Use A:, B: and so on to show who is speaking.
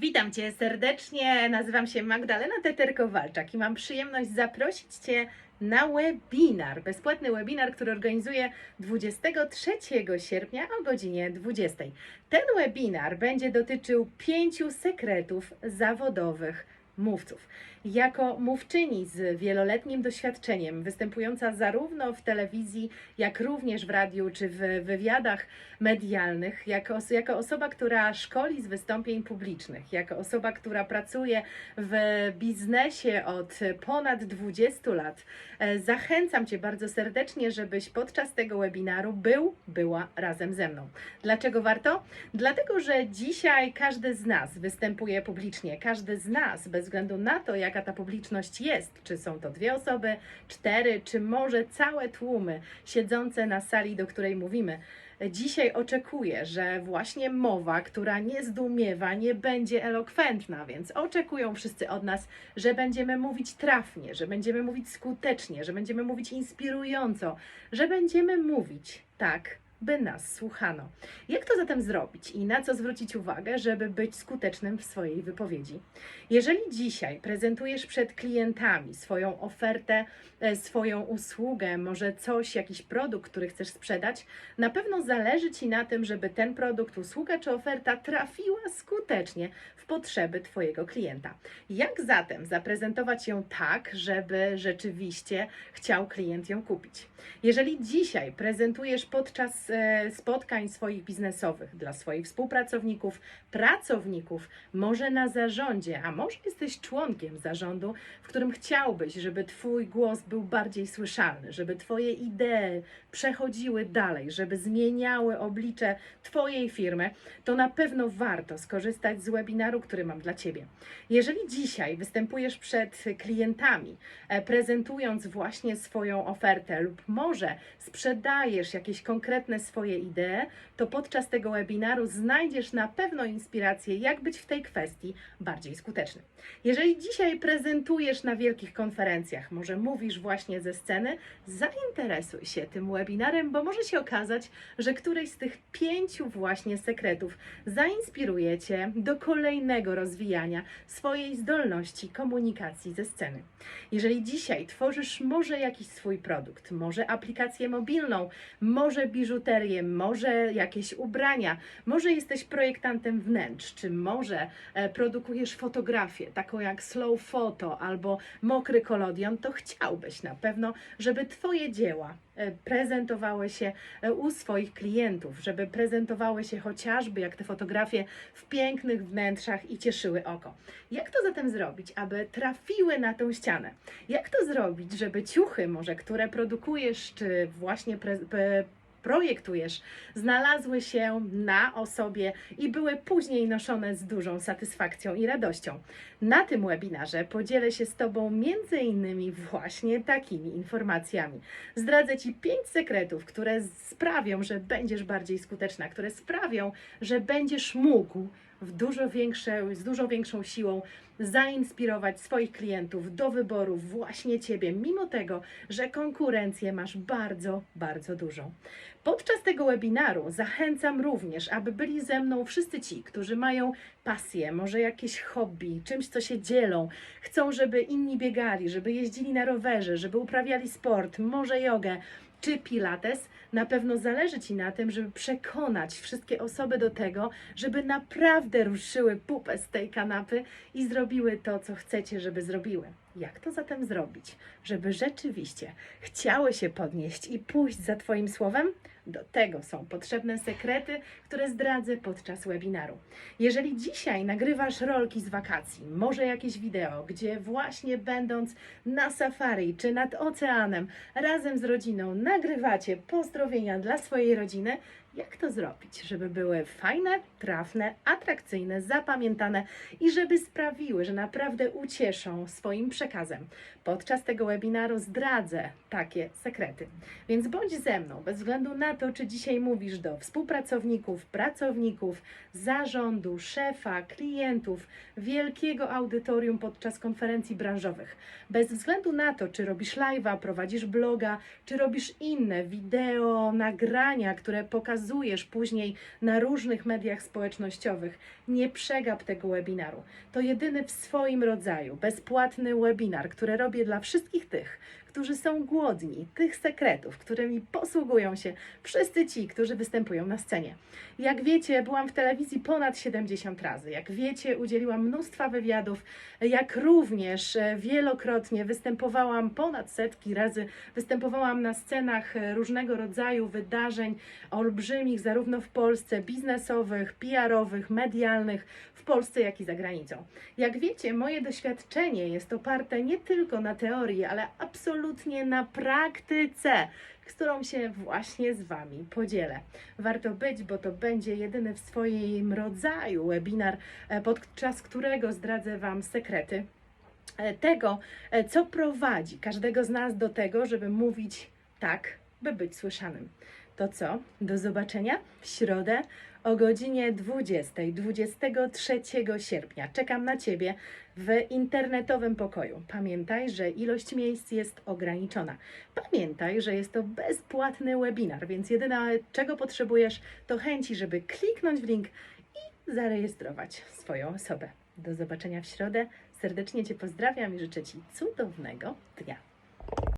A: Witam Cię serdecznie, nazywam się Magdalena Teter-Kowalczak i mam przyjemność zaprosić Cię na webinar, bezpłatny webinar, który organizuję 23 sierpnia o godzinie 20. Ten webinar będzie dotyczył pięciu sekretów zawodowych mówców. Jako mówczyni z wieloletnim doświadczeniem, występująca zarówno w telewizji, jak również w radiu czy w wywiadach medialnych, jako, os- jako osoba, która szkoli z wystąpień publicznych, jako osoba, która pracuje w biznesie od ponad 20 lat, e, zachęcam Cię bardzo serdecznie, żebyś podczas tego webinaru był, była razem ze mną. Dlaczego warto? Dlatego, że dzisiaj każdy z nas występuje publicznie, każdy z nas, bez względu na to, jaka ta publiczność jest, czy są to dwie osoby, cztery, czy może całe tłumy siedzące na sali, do której mówimy. Dzisiaj oczekuję, że właśnie mowa, która nie zdumiewa, nie będzie elokwentna, więc oczekują wszyscy od nas, że będziemy mówić trafnie, że będziemy mówić skutecznie, że będziemy mówić inspirująco, że będziemy mówić tak, by nas słuchano. Jak to zatem zrobić i na co zwrócić uwagę, żeby być skutecznym w swojej wypowiedzi? Jeżeli dzisiaj prezentujesz przed klientami swoją ofertę, e, swoją usługę, może coś, jakiś produkt, który chcesz sprzedać, na pewno zależy Ci na tym, żeby ten produkt, usługa czy oferta trafiła skutecznie w potrzeby Twojego klienta. Jak zatem zaprezentować ją tak, żeby rzeczywiście chciał klient ją kupić? Jeżeli dzisiaj prezentujesz podczas spotkań swoich biznesowych dla swoich współpracowników, pracowników, może na zarządzie, a może jesteś członkiem zarządu, w którym chciałbyś, żeby Twój głos był bardziej słyszalny, żeby Twoje idee przechodziły dalej, żeby zmieniały oblicze Twojej firmy, to na pewno warto skorzystać z webinaru, który mam dla Ciebie. Jeżeli dzisiaj występujesz przed klientami, e, prezentując właśnie swoją ofertę, lub może sprzedajesz jakieś konkretne swoje idee, to podczas tego webinaru znajdziesz na pewno inspirację, jak być w tej kwestii bardziej skuteczny. Jeżeli dzisiaj prezentujesz na wielkich konferencjach, może mówisz właśnie ze sceny, zainteresuj się tym webinarem, bo może się okazać, że któryś z tych pięciu właśnie sekretów zainspiruje Cię do kolejnego rozwijania swojej zdolności komunikacji ze sceny. Jeżeli dzisiaj tworzysz może jakiś swój produkt, może aplikację mobilną, może biżuterię, może jakieś ubrania, może jesteś projektantem wnętrz, czy może e, produkujesz fotografię, taką jak slow photo albo mokry kolodion, to chciałbyś na pewno, żeby Twoje dzieła e, prezentowały się e, u swoich klientów, żeby prezentowały się chociażby jak te fotografie w pięknych wnętrzach i cieszyły oko. Jak to zatem zrobić, aby trafiły na tą ścianę? Jak to zrobić, żeby ciuchy, może które produkujesz, czy właśnie pre, pre, projektujesz, znalazły się na osobie i były później noszone z dużą satysfakcją i radością? Na tym webinarze podzielę się z Tobą między innymi właśnie takimi informacjami. Zdradzę Ci pięć sekretów, które sprawią, że będziesz bardziej skuteczna, które sprawią, że będziesz mógł w dużo większe, z dużo większą siłą zainspirować swoich klientów do wyboru właśnie Ciebie, mimo tego, że konkurencję masz bardzo, bardzo dużą. Podczas tego webinaru zachęcam również, aby byli ze mną wszyscy ci, którzy mają pasję, może jakieś hobby, czymś, co się dzielą, chcą, żeby inni biegali, żeby jeździli na rowerze, żeby uprawiali sport, może jogę czy pilates, na pewno zależy Ci na tym, żeby przekonać wszystkie osoby do tego, żeby naprawdę ruszyły pupę z tej kanapy i zrobiły to, co chcecie, żeby zrobiły. Jak to zatem zrobić, żeby rzeczywiście chciały się podnieść i pójść za Twoim słowem? Do tego są potrzebne sekrety, które zdradzę podczas webinaru. Jeżeli dzisiaj nagrywasz rolki z wakacji, może jakieś wideo, gdzie właśnie będąc na safari czy nad oceanem, razem z rodziną nagrywacie pozdrowienia dla swojej rodziny, jak to zrobić, żeby były fajne, trafne, atrakcyjne, zapamiętane i żeby sprawiły, że naprawdę ucieszą swoim przekazem. Podczas tego webinaru zdradzę takie sekrety. Więc bądź ze mną, bez względu na to, czy dzisiaj mówisz do współpracowników, pracowników, zarządu, szefa, klientów, wielkiego audytorium podczas konferencji branżowych. Bez względu na to, czy robisz live'a, prowadzisz bloga, czy robisz inne wideo, nagrania, które pokazują, pokazujesz później na różnych mediach społecznościowych. Nie przegap tego webinaru. To jedyny w swoim rodzaju bezpłatny webinar, który robię dla wszystkich tych, którzy są głodni tych sekretów, którymi posługują się wszyscy ci, którzy występują na scenie. Jak wiecie, byłam w telewizji ponad 70 razy. Jak wiecie, udzieliłam mnóstwa wywiadów, jak również e, wielokrotnie występowałam ponad setki razy, występowałam na scenach e, różnego rodzaju wydarzeń olbrzymich, zarówno w Polsce, biznesowych, PR-owych, medialnych, w Polsce, jak i za granicą. Jak wiecie, moje doświadczenie jest oparte nie tylko na teorii, ale absolutnie na praktyce, którą się właśnie z Wami podzielę. Warto być, bo to będzie jedyny w swoim rodzaju webinar, e, podczas którego zdradzę Wam sekrety e, tego, e, co prowadzi każdego z nas do tego, żeby mówić tak, by być słyszanym. To co? Do zobaczenia w środę o godzinie 20, 23 sierpnia. Czekam na Ciebie w internetowym pokoju. Pamiętaj, że ilość miejsc jest ograniczona. Pamiętaj, że jest to bezpłatny webinar, więc jedyne czego potrzebujesz to chęci, żeby kliknąć w link i zarejestrować swoją osobę. Do zobaczenia w środę. Serdecznie Cię pozdrawiam i życzę Ci cudownego dnia.